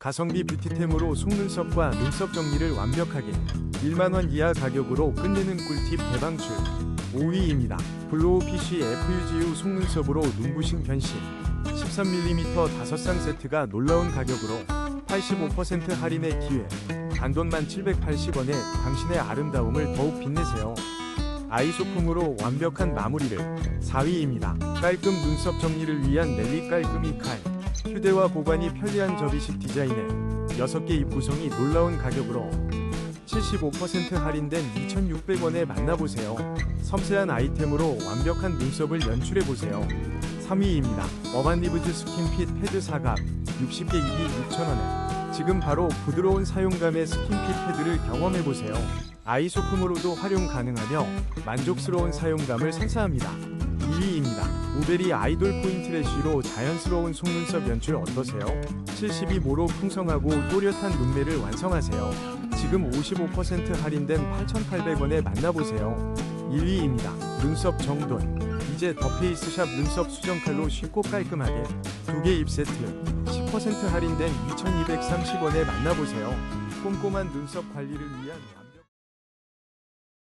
가성비 뷰티템으로 속눈썹과 눈썹 정리를 완벽하게 1만원 이하 가격으로 끝내는 꿀팁 대방출 5위입니다. 블로우 PC FUGU 속눈썹으로 눈부신 변신 13mm 5쌍 세트가 놀라운 가격으로 85% 할인의 기회 단돈만 780원에 당신의 아름다움을 더욱 빛내세요. 아이 소품으로 완벽한 마무리를 4위입니다. 깔끔 눈썹 정리를 위한 넬리 깔끔이 칼 휴대와 보관이 편리한 접이식 디자인에 6개 입 구성이 놀라운 가격으로 75% 할인된 2,600원에 만나보세요. 섬세한 아이템으로 완벽한 눈썹을 연출해보세요. 3위입니다. 어반리브즈 스킨핏 패드 사각 60개 입이 6,000원에 지금 바로 부드러운 사용감의 스킨핏 패드를 경험해보세요. 아이 소품으로도 활용 가능하며 만족스러운 사용감을 선사합니다. 2위입니다. 우베리 아이돌 포인트 래쉬로 자연스러운 속눈썹 연출 어떠세요? 72모로 풍성하고 또렷한 눈매를 완성하세요. 지금 55% 할인된 8,800원에 만나보세요. 1위입니다. 눈썹 정돈. 이제 더 페이스샵 눈썹 수정칼로 쉽고 깔끔하게 두개입 세트 10% 할인된 2,230원에 만나보세요. 꼼꼼한 눈썹 관리를 위한